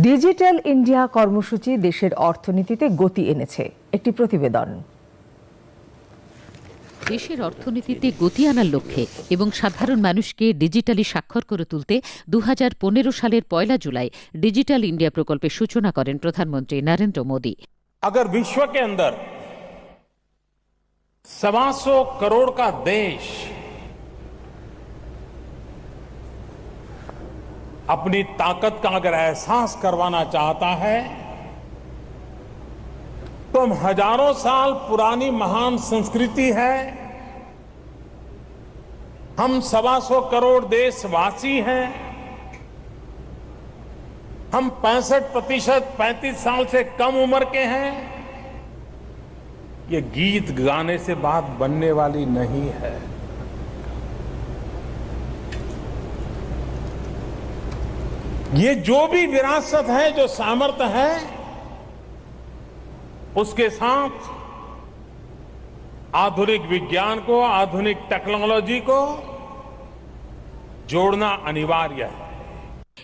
Digital India কর্মসূচি দেশের অর্থনীতিতে গতি এনেছে একটি প্রতিবেদন দেশের অর্থনীতিতে গতি আনার লক্ষ্যে এবং সাধারণ মানুষকে ডিজিটালি স্বাক্ষর করে তুলতে দু সালের পয়লা জুলাই ডিজিটাল ইন্ডিয়া প্রকল্পের সূচনা করেন প্রধানমন্ত্রী নরেন্দ্র মোদী अगर विश्व के अंदर सवा सौ करोड़ का देश अपनी ताकत का अगर एहसास करवाना चाहता है तो हज़ारों साल पुरानी महान संस्कृति है। हम सवा सौ करोड़ देशवासी हैं। हम पैंसठ प्रतिशत पैंतीस साल से कम उम्र के हैं। ये गीत गाने से बात बनने वाली नहीं है। ये जो भी विरासत है जो सामर्थ्य है उसके साथ आधुनिक विज्ञान को आधुनिक टेक्नोलॉजी को जोड़ना अनिवार्य है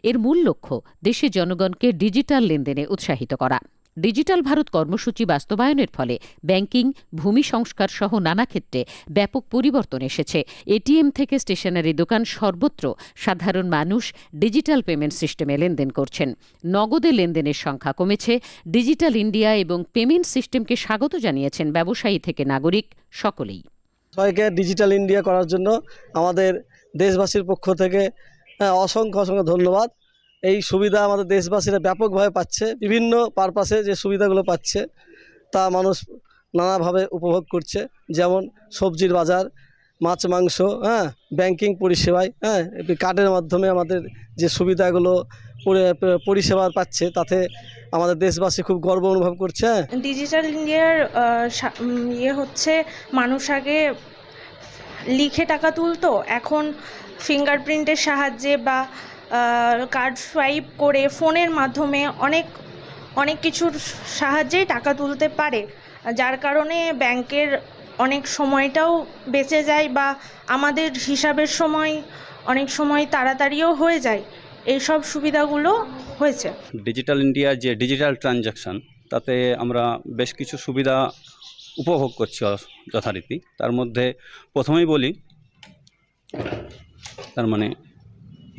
এর মূল লক্ষ্য দেশের জনগণকে ডিজিটাল লেনদেনে উৎসাহিত করা ডিজিটাল ভারত কর্মসূচি বাস্তবায়নের ফলে ব্যাংকিং ভূমি সংস্কার সহ নানা ক্ষেত্রে ব্যাপক পরিবর্তন এসেছে। এটিএম থেকে স্টেশনারি দোকান সর্বত্র সাধারণ মানুষ ডিজিটাল পেমেন্ট সিস্টেমে লেনদেন করছেন। নগদে লেনদেনের সংখ্যা কমেছে। ডিজিটাল ইন্ডিয়া এবং পেমেন্ট সিস্টেমকে স্বাগত জানিয়েছেন ব্যবসায়ী থেকে নাগরিক সকলেই। সবাইকে ডিজিটাল ইন্ডিয়া করার জন্য আমাদের দেশবাসীর পক্ষ থেকে হ্যাঁ, অসংখ্য অসংখ্য ধন্যবাদ। এই সুবিধা আমাদের দেশবাসীরা ব্যাপকভাবে পাচ্ছে, বিভিন্ন পারপাসে যে সুবিধাগুলো পাচ্ছে, তা মানুষ নানাভাবে উপভোগ করছে, যেমন সবজির বাজার, মাছ, মাংস হ্যাঁ ব্যাংকিং পরিষেবায় হ্যাঁ কার্ডের মাধ্যমে আমাদের যে সুবিধাগুলো পরি- পরিষেবা পাচ্ছে, তাতে আমাদের দেশবাসী খুব গর্ব অনুভব করছে হ্যাঁ। ডিজিটাল ইন্ডিয়ার সা- ইয়ে হচ্ছে মানুষ আগে লিখে টাকা তুলতো, এখন ফিঙ্গারপ্রিন্টের সাহায্যে বা কার্ড সোয়াইপ করে ফোনের মাধ্যমে অনেক অনেক কিছুর সাহায্যেই টাকা তুলতে পারে। যার কারণে ব্যাংকের অনেক সময়টাও বেঁচে যায় বা আমাদের হিসাবের সময় অনেক সময় তাড়াতাড়িও হয়ে যায়। এইসব সুবিধাগুলো হয়েছে। ডিজিটাল ইন্ডিয়ার যে ডিজিটাল ট্রানজাকশান তাতে আমরা বেশ কিছু সুবিধা উপভোগ করছি যথারীতি। তার মধ্যে প্রথমেই বলি, তার মানে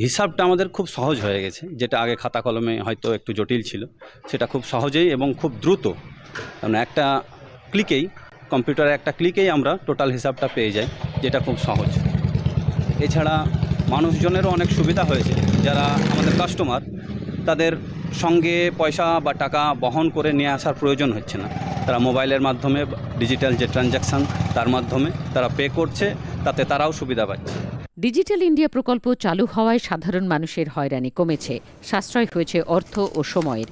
হিসাবটা আমাদের খুব সহজ হয়ে গেছে, যেটা আগে খাতা কলমে হয়তো একটু জটিল ছিল। সেটা খুব সহজেই এবং খুব দ্রুত মানে একটা ক্লিকেই, কম্পিউটারে একটা ক্লিকেই আমরা টোটাল হিসাবটা পেয়ে যাই, যেটা খুব সহজ। এছাড়া মানুষজনেরও অনেক সুবিধা হয়েছে, যারা আমাদের কাস্টমার, তাদের সঙ্গে পয়সা বা টাকা বহন করে নিয়ে আসার প্রয়োজন হচ্ছে না। তারা মোবাইলের মাধ্যমে, ডিজিটাল যে ট্রানজ্যাকশান, তার মাধ্যমে তারা পে করছে, তাতে তারাও সুবিধা পাচ্ছে। ডিজিটাল ইন্ডিয়া প্রকল্প চালু হওয়ায় সাধারণ মানুষের হয়রানি কমেছে। সাশ্রয় হয়েছে অর্থ ও সময়ের।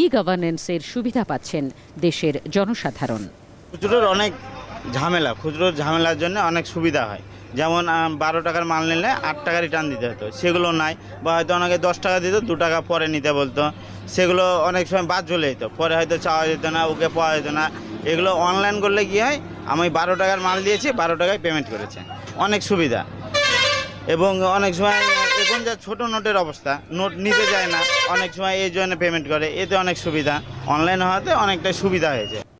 ই গভর্নেন্সের সুবিধা পাচ্ছেন দেশের জনসাধারণ। খুচরোর অনেক ঝামেলা, খুচরোর ঝামেলার জন্য অনেক সুবিধা হয়। যেমন বারো টাকার মাল নিলে আট টাকা রিটার্ন দিতে হতো। সেগুলো নাই, বা হয়তো অনেকে দশ টাকা দিত, দু টাকা পরে নিতে বলতো। সেগুলো অনেক সময় বাদ চলে যেত। পরে হয়তো চাওয়া যেত না, ওকে পাওয়া যেত না। এগুলো অনলাইন করলে কি হয়, আমি বারো টাকার মাল দিয়েছি, বারো টাকায় পেমেন্ট করেছে। অনেক সুবিধা। এবং অনেক সময় এখন যা ছোটো নোটের অবস্থা, নোট নিতে যায় না। অনেক সময় এই জন্য পেমেন্ট করে, এতে অনেক সুবিধা। অনলাইন হওয়াতে অনেকটা সুবিধা হয়েছে।